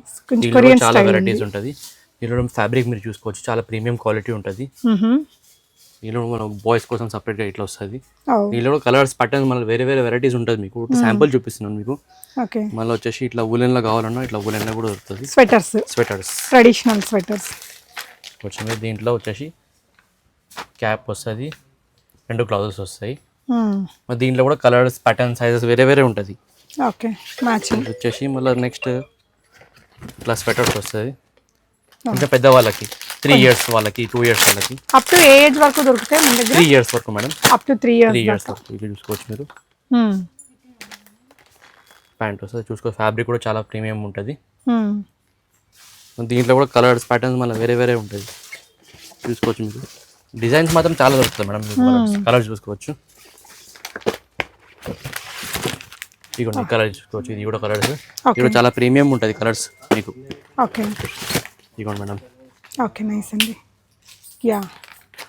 Speaker 1: చాలా వెరైటీస్ ఉంటుంది. దీనిలో ఫ్యాబ్రిక్ మీరు చూసుకోవచ్చు. చాలా ప్రీమియం క్వాలిటీ ఉంటుంది. దీనిలో మనం బాయ్స్ కోసం సపరేట్గా ఇట్లా వస్తుంది. దీనిలో కలర్స్ ప్యాటర్న్స్ మళ్ళీ వేరే వేరే వెరైటీస్ ఉంటుంది మీకు. శాంపుల్ చూపిస్తున్నాను మీకు. మళ్ళీ వచ్చేసి ఇట్లా ఉలెన్లో కావాలన్నా ఇట్లా ఉలెన్లో కూడా దొరుకుతుంది
Speaker 2: స్వెటర్స్
Speaker 1: స్వెటర్స్
Speaker 2: ట్రెడిషనల్ స్వెటర్స్
Speaker 1: వచ్చింది దీంట్లో వచ్చేసి క్యాప్ వస్తుంది. రెండు క్లాజెస్ వస్తాయి. మరి దీంట్లో కూడా కలర్స్ ప్యాటర్న్ సైజెస్ వేరే వేరే ఉంటుంది.
Speaker 2: Okay matching.
Speaker 1: వచ్చేసి మళ్ళీ నెక్స్ట్ ఇట్లా స్వెటర్స్ వస్తుంది. ఇంకా పెద్ద వాళ్ళకి త్రీ ఇయర్స్ వాళ్ళకి టూ ఇయర్స్ వాళ్ళకి.
Speaker 2: అప్ టు ఏజ్ వరకు దొరుకుతాయి మన దగ్గర?
Speaker 1: త్రీ ఇయర్స్ వరకు madam
Speaker 2: up to three
Speaker 1: three
Speaker 2: years
Speaker 1: years వరకు. ఇది చూసుకోవచ్చు మీరు. ప్యాంట్ వస్తుంది. చూసుకో ఫ్యాబ్రిక్ కూడా చాలా ప్రీమియం ఉంటుంది. దీంట్లో కూడా కలర్స్ ప్యాటర్న్స్ మళ్ళీ వేరే వేరే ఉంటుంది. చూసుకోవచ్చు మీరు. డిజైన్స్ మాత్రం చాలా దొరుకుతాయి మేడం కలర్స్ చూసుకోవచ్చు. ఇదిగోండి కలర్ చూసుకోవచ్చు. ఇది కూడా కలర్స్ ఇది కూడా చాలా ప్రీమియం ఉంటుంది కలర్స్ మీకు.
Speaker 2: ఓకే
Speaker 1: ఇదిగోండి మేడం.
Speaker 2: ఓకే నైస్ అండి. యా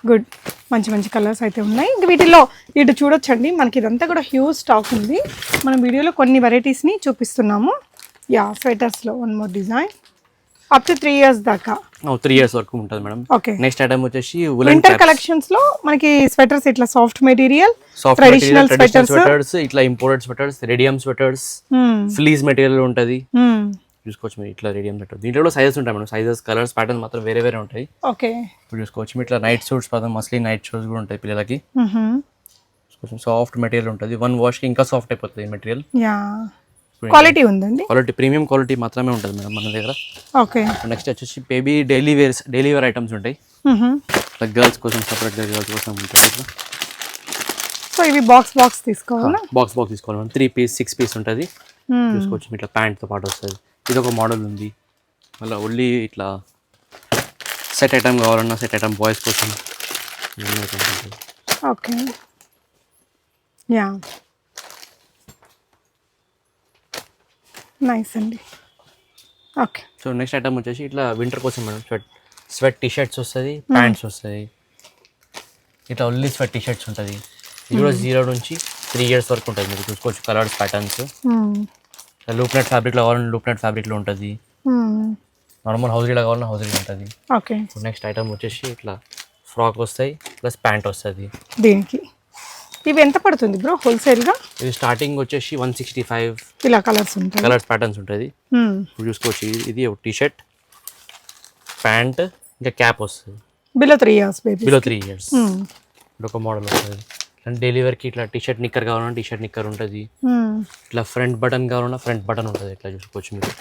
Speaker 2: గుడ్ మంచి మంచి కలర్స్ అయితే ఉన్నాయి. ఇంక వీటిల్లో ఇటు చూడొచ్చండి. మనకి ఇదంతా కూడా హ్యూజ్ స్టాక్ ఉంది. మనం వీడియోలో కొన్ని వెరైటీస్ని చూపిస్తున్నాము. Yeah స్వెటర్స్లో one more design up to three years దాకా.
Speaker 1: త్రీ ఇయర్స్ వరకు ఉంటుంది మేడం.
Speaker 2: ఓకే
Speaker 1: నెక్స్ట్ ఐటమ్ వచ్చేసి
Speaker 2: వింటర్ కలెక్షన్స్లో మనకి స్వెటర్స్ ఇట్లా సాఫ్ట్ మెటీరియల్ ట్రెడిషనల్ స్వెటర్స్
Speaker 1: ఇట్లా imported sweaters radium sweaters fleece material ఉంటుంది. చూసుకోవచ్చు మీరు ఇట్లా రేడియం స్వెటర్ దీంట్లో కూడా సైజెస్ ఉంటాయి మేడం. సైజెస్ కలర్స్ ప్యాటర్న్ మాత్రం వేరే వేరే ఉంటాయి.
Speaker 2: ఓకే
Speaker 1: ఇప్పుడు చూసుకోవచ్చు ఇట్లా నైట్ సూట్స్ పదం మస్లీ నైట్ షూస్ కూడా ఉంటాయి పిల్లలకి. సాఫ్ట్ మెటీరియల్ ఉంటుంది. వన్ వాష్కి ఇంకా సాఫ్ట్ అయిపోతుంది మెటీరియల్
Speaker 2: యా క్వాలిటీ ఉందండి?
Speaker 1: క్వాలిటీ ప్రీమియం క్వాలిటీ మాత్రమే ఉంటుంది మేడం మన దగ్గర.
Speaker 2: ఓకే.
Speaker 1: నెక్స్ట్ వచ్చేసి baby daily wears daily wear items ఉంటాయి. గర్ల్స్ కోసం సపరేట్గా గర్ల్స్ కోసం ఇట్లా
Speaker 2: సో ఇవి బాక్స్ బాక్స్ తీసుకోవాలా?
Speaker 1: బాక్స్ బాక్స్ తీసుకోవాలి madam. Three piece six piece ఉంటుంది. చూసుకోవచ్చు ఇట్లా ప్యాంట్తో పాటు వస్తుంది. ఇది ఒక మోడల్ ఉంది. మళ్ళీ ఓన్లీ ఇట్లా సెట్ ఐటమ్ కావాలన్నా సెట్ ఐటమ్ బాయ్స్ కోసం. ఉంటాయి.
Speaker 2: ఓకే. యా నైస్ అండి. ఓకే
Speaker 1: సో నెక్స్ట్ ఐటమ్ వచ్చేసి ఇట్లా వింటర్ కోసం madam sweat sweat T shirts వస్తుంది ప్యాంట్స్ వస్తుంది. ఇట్లా ఓన్లీ స్వెట్ టీ షర్ట్స్ ఉంటుంది. ఇది కూడా జీరో నుంచి త్రీ ఇయర్స్ వరకు ఉంటుంది మీరు చూసుకోవచ్చు కలర్స్ ప్యాటర్న్స్ లూప్ నెట్ ఫ్యాబ్రిక్లో కావాలంటే లూప్ నెట్ ఫ్యాబ్రిక్లో ఉంటుంది. నార్మల్ హౌజరీలో కావాలన్నా హౌజరీలో ఉంటుంది.
Speaker 2: ఓకే
Speaker 1: నెక్స్ట్ ఐటమ్ వచ్చేసి ఇట్లా ఫ్రాక్ వస్తాయి ప్లస్ ప్యాంట్ వస్తుంది.
Speaker 2: దీనికి ఇవి ఎంత పడుతుంది బ్రో హోల్సేల్గా?
Speaker 1: ఇది స్టార్టింగ్ వచ్చేసి వన్ సిక్స్టీ ఫైవ్.
Speaker 2: ఇలా కలర్స్ ఉంటాయి.
Speaker 1: కలర్స్ ప్యాటర్న్స్ ఉంటుంది. ఇప్పుడు చూసుకోవచ్చు ఇది- ఇది ఒక టీ షర్ట్ ప్యాంట్ ఇంకా క్యాప్ వస్తుంది.
Speaker 2: Below three years baby
Speaker 1: below three years ఇప్పుడు ఒక మోడల్ వస్తుంది. అండ్ డైలీ వేర్కి ఇట్లా టీ షర్ట్ నిక్కర్ కావాలన్నా టీ షర్ట్ నిక్కర్ ఉంటుంది ఇట్లా ఫ్రంట్ బటన్ కావాలన్నా ఫ్రంట్ బటన్ ఉంటుంది. ఇట్లా చూసుకోవచ్చు మీరు.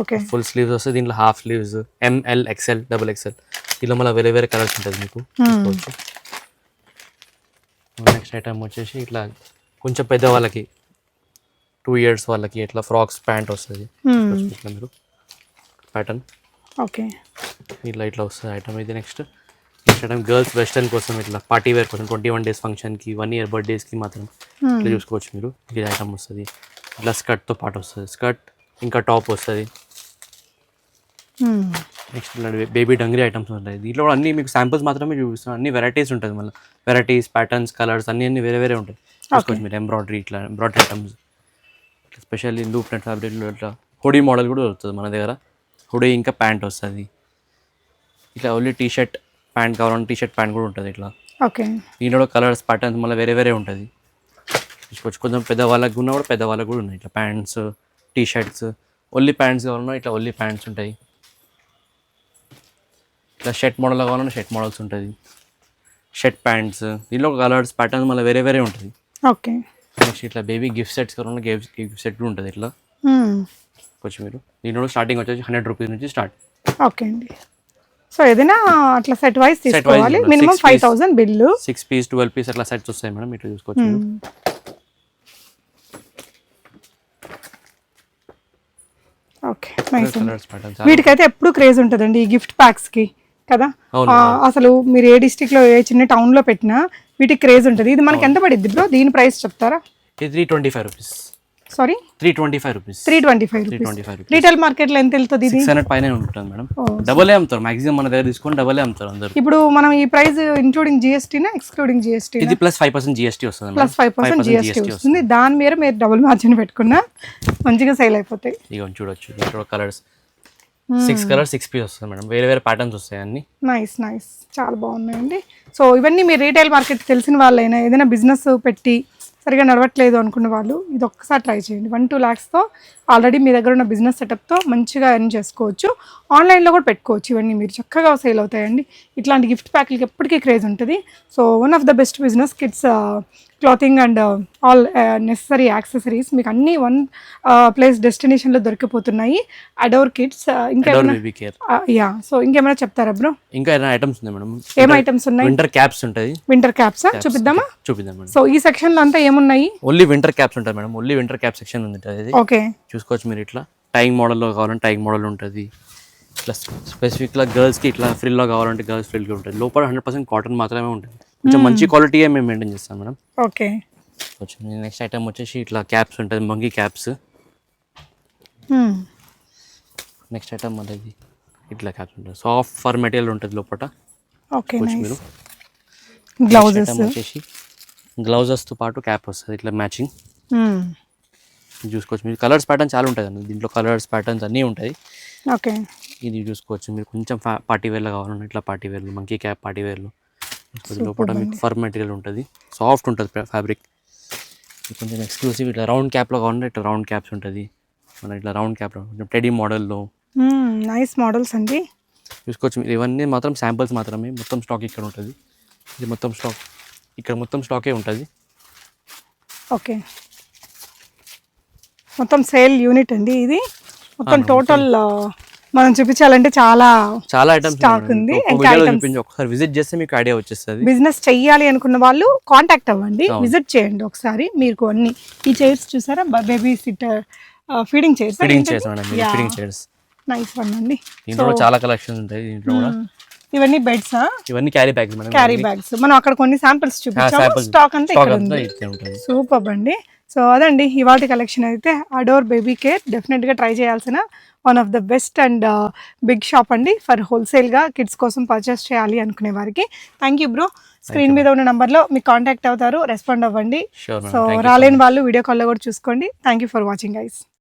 Speaker 2: ఓకే
Speaker 1: ఫుల్ స్లీవ్స్ వస్తుంది దీంట్లో half sleeves M L XL double XL దీనిలో మళ్ళీ వేరే వేరే కలర్స్ ఉంటుంది మీకు. చూసుకోవచ్చు. నెక్స్ట్ ఐటమ్ వచ్చేసి ఇట్లా కొంచెం పెద్ద వాళ్ళకి టూ ఇయర్స్ వాళ్ళకి ఇట్లా ఫ్రాక్స్ ప్యాంట్ వస్తుంది. ఇట్లా మీరు. ప్యాటర్న్
Speaker 2: ఓకే
Speaker 1: ఇట్లా ఇట్లా వస్తుంది ఐటమ్ ఇది next next item girls western కోసం ఇట్లా పార్టీ వేర్ కోసం ట్వంటీ వన్ డేస్ ఫంక్షన్కి వన్ ఇయర్ బర్త్డేస్కి మాత్రం ఇట్లా చూసుకోవచ్చు మీరు. ఇది ఐటమ్ వస్తుంది. ఇట్లా స్కర్ట్తో పాటు వస్తుంది. స్కర్ట్ ఇంకా టాప్ వస్తుంది. నెక్స్ట్ బేబీ డంగ్రీ ఐటమ్స్ ఉంటాయి. దీంట్లో కూడా అన్ని మీకు శాంపుల్స్ మాత్రమే చూపిస్తున్నాను. అన్ని వెరైటీస్ ఉంటుంది మళ్ళీ. వెరైటీస్ ప్యాటర్న్స్ కలర్స్ అన్ని అన్ని వేరే వేరే ఉంటాయి. చూసుకోవచ్చు మీరు ఎంబ్రాయిడరీ ఇట్లా embroidery items specially loop net ఫ్యాబ్రిక్లో ఇట్లా హుడీ మోడల్ కూడా దొరుకుతుంది మన దగ్గర. హుడీ ఇంకా ప్యాంట్ వస్తుంది. ఇట్లా ఓన్లీ టీ షర్ట్ ప్యాంట్ కావాలంటే టీ షర్ట్ ప్యాంట్ కూడా ఉంటుంది ఇట్లా.
Speaker 2: ఓకే
Speaker 1: దీంట్లో కలర్స్ ప్యాటర్న్స్ మళ్ళీ వేరే వేరే ఉంటుంది. చూసుకోవచ్చు కొంచెం పెద్ద వాళ్ళకి ఉన్న కూడా పెద్ద వాళ్ళకి కూడా ఉన్నాయి. ఇట్లా pants T shirts only pants కావాలన్నా ఇట్లా ఓన్లీ ప్యాంట్స్ ఉంటాయి. ఇట్లా షర్ట్ మోడల్ కావాలన్నా షర్ట్ మోడల్స్ ఉంటుంది. షర్ట్ ప్యాంట్స్ దీంట్లో కలర్స్ ప్యాటర్న్స్ మళ్ళీ వేరే వేరే ఉంటుంది.
Speaker 2: ఓకే.
Speaker 1: నెక్స్ట్ ఇట్లా బేబీ గిఫ్ట్ సెట్స్ కావాలన్నా గిఫ్ట్ గిఫ్ట్ సెట్ ఉంటుంది ఇట్లా. కొంచెం మీరు దీంట్లో స్టార్టింగ్ వచ్చేసి హండ్రెడ్ రూపీస్ నుంచి స్టార్ట్
Speaker 2: ఓకే అండి. సో ఏదైనా అట్లా సెట్
Speaker 1: wise
Speaker 2: తీసుకోవాలి. Minimum five. Thousand bill.
Speaker 1: Six piece twelve piece అట్లా సెట్స్ వస్తాయి మేడం ఇట్లా చూసుకోవచ్చు
Speaker 2: ఓకే వీటికైతే ఎప్పుడు క్రేజ్ ఉంటుందండి ఈ గిఫ్ట్ ప్యాక్స్కి. కదా? అసలు మీరు ఏ డిస్టిక్లో ఏ చిన్న టౌన్లో పెట్టినా వీటికి క్రేజ్ ఉంటుంది. ఇది మనకి ఎంత పడిద్ది బ్రో? దీని ప్రైస్ చెప్తారా?
Speaker 1: Three twenty five rupees
Speaker 2: sorry
Speaker 1: three twenty five rupees
Speaker 2: three twenty five
Speaker 1: three twenty five
Speaker 2: retail మార్కెట్లో ఎంత వెళ్తుంది ఇది?
Speaker 1: సిక్స్ హండ్రెడ్ పైన ఉంటుంది మేడం. డబలే అమ్ముతారు. మాక్సిమం మన దగ్గర తీసుకొని డబలే అమ్ముతారు అందరు.
Speaker 2: ఇప్పుడు మనం ఈ ప్రైస్ ఇంక్లూడింగ్ జిఎస్టీనా ఎక్స్క్లూడింగ్ జిఎస్టీ
Speaker 1: ఇది ప్లస్ ఫైవ్ పర్సెంట్ జిఎస్టీ వస్తుంది
Speaker 2: ప్లస్ ఫైవ్ పర్సెంట్ జిఎస్టీ వస్తుంది. దాని మీద మీరు డబుల్ మార్జిన్ పెట్టుకున్నా మంచిగా సేల్ అయిపోతాయి.
Speaker 1: ఇక చూడొచ్చు. Colours six colours six piece వస్తుంది మేడం. వేరే వేరే ప్యాటర్న్స్ వస్తాయి అన్ని.
Speaker 2: నైస్ నైస్ చాలా బాగున్నాయండి. సో ఇవన్నీ మీరు రీటైల్ మార్కెట్ తెలిసిన వాళ్ళైనా ఏదైనా బిజినెస్ పెట్టి సరిగా నడవట్లేదు అనుకున్న వాళ్ళు ఇది ఒక్కసారి ట్రై చేయండి వన్ టూ ల్యాక్స్తో ఆల్రెడీ మీ దగ్గర ఉన్న బిజినెస్ సెటప్తో మంచిగా ఎర్న్ చేసుకోవచ్చు. ఆన్లైన్లో కూడా పెట్టుకోవచ్చు. ఇవన్నీ మీరు చక్కగా సేల్ అవుతాయండి. ఇట్లాంటి గిఫ్ట్ ప్యాక్లకి ఎప్పటికీ క్రేజ్ ఉంటుంది. So one of the best business kids clothing and all necessary accessories మీకు అన్నీ వన్ ప్లేస్ డెస్టినేషన్లో దొరికిపోతున్నాయి. అడోర్ కిడ్స్ ఇంకేమైనా?
Speaker 1: బేబీ కేర్
Speaker 2: యా సో ఇంకేమైనా చెప్తారా బ్రో
Speaker 1: ఇంకా ఏదైనా ఐటమ్స్ ఉన్నాయి మేడం?
Speaker 2: ఏం ఐటమ్స్ ఉన్నాయి?
Speaker 1: వింటర్ క్యాప్స్ ఉంటుంది
Speaker 2: వింటర్ క్యాప్స్ చూపిద్దామా?
Speaker 1: చూపిద్దాం
Speaker 2: సో ఈ సెక్షన్లో అంతా ఏమున్నాయి?
Speaker 1: ఓన్లీ వింటర్ క్యాప్స్ ఉంటాయి madam. Only winter cap section ఉంది.
Speaker 2: ఓకే
Speaker 1: చూసుకోవచ్చు మీరు ఇట్లా. టైంగ్ మోడల్లో కావాలంటే టైంగ్ మోడల్ ఉంటుంది. ఇట్లా స్పెసిఫిక్గా గర్ల్స్కి ఇట్లా ఫ్రిల్లో కావాలంటే గర్ల్స్ ఫ్రిల్కి ఉంటుంది. లోపల హండ్రెడ్ పర్సెంట్ కాటన్ మాత్రమే ఉంటుంది. కొంచెం మంచి క్వాలిటీయే మేము మెయింటైన్ చేస్తాం మేడం.
Speaker 2: ఓకే.
Speaker 1: నెక్స్ట్ ఐటమ్ వచ్చేసి ఇట్లా క్యాప్స్ ఉంటుంది మంగి క్యాప్స్. నెక్స్ట్ ఐటమ్ అనేది ఇట్లా క్యాప్స్ ఉంటుంది. సాఫ్ట్ ఫర్ మెటీరియల్ ఉంటుంది లోపల
Speaker 2: ఓకే
Speaker 1: మీరు.
Speaker 2: గ్లౌజెస్
Speaker 1: వచ్చేసి గ్లౌజెస్తో పాటు క్యాప్ వస్తుంది ఇట్లా మ్యాచింగ్. చూసుకోవచ్చు. మీరు కలర్స్ ప్యాటర్న్ చాలా ఉంటుంది అండి దీంట్లో కలర్స్ ప్యాటర్న్స్ అన్నీ ఉంటాయి.
Speaker 2: ఓకే.
Speaker 1: ఇది చూసుకోవచ్చు. మీరు కొంచెం పార్టీ వేర్లో కావాలన్నా ఇట్లా పార్టీ వేర్లు మంకీ క్యాప్ పార్టీ వేర్లు లోపల మీకు ఫర్ మెటీరియల్ ఉంటుంది. సాఫ్ట్ ఉంటుంది ఫ్యాబ్రిక్ కొంచెం ఎక్స్క్లూసివ్ ఇట్లా రౌండ్ క్యాప్లో కావాలంటే ఇట్లా రౌండ్ క్యాప్స్ ఉంటుంది. మన ఇట్లా రౌండ్ క్యాప్ కొంచెం టెడీ మోడల్లో
Speaker 2: నైస్ మోడల్స్ అండి.
Speaker 1: చూసుకోవచ్చు మీరు. ఇవన్నీ మాత్రం శాంపిల్స్ మాత్రమే. మొత్తం స్టాక్ ఇక్కడ ఉంటుంది. ఇది మొత్తం స్టాక్ ఇక్కడ మొత్తం స్టాకే ఉంటుంది.
Speaker 2: ఓకే. మొత్తం సేల్ యూనిట్ అండి ఇది. మొత్తం టోటల్ మనం చూపించాలంటే చాలా
Speaker 1: చాలా ఐటమ్స్
Speaker 2: Stock ఉంది.
Speaker 1: ఒకసారి విజిట్ చేస్తే మీకు ఐడియా వచ్చేస్తుంది.
Speaker 2: బిజినెస్ చెయ్యాలి అనుకున్న వాళ్ళు కాంటాక్ట్ అవ్వండి. విజిట్ చేయండి ఒకసారి మీకు అన్ని. ఈ చైర్స్ చూసారా? Baby sit feeding chairs
Speaker 1: feeding chairs feeding chairs
Speaker 2: nice one అండి.
Speaker 1: దీంట్లో చాలా కలెక్షన్స్ ఉంటాయి దీంట్లో కూడా.
Speaker 2: ఇవన్నీ బెడ్స్
Speaker 1: ఇవన్నీ క్యారీ బ్యాగ్స్
Speaker 2: క్యారీ బ్యాగ్స్ మనం అక్కడ కొన్ని శాంపిల్స్ చూపించాము. స్టాక్ అంతా
Speaker 1: స్టాక్
Speaker 2: ఇక్కడ ఉంది. సూపర్ అండి. సో అదండి ఇవాటి కలెక్షన్ అయితే అడోర్ బేబీ కేర్ డెఫినెట్గా ట్రై చేయాల్సిన one of the best and big shop అండి. ఫర్ హోల్సేల్గా కిడ్స్ కోసం పర్చేస్ చేయాలి అనుకునే వారికి. థ్యాంక్ యూ బ్రో స్క్రీన్ మీద ఉన్న నంబర్లో మీకు కాంటాక్ట్ అవుతారు. రెస్పాండ్ అవ్వండి. సో రాలేని వాళ్ళు వీడియో కాల్లో కూడా చూసుకోండి. Thank you for watching guys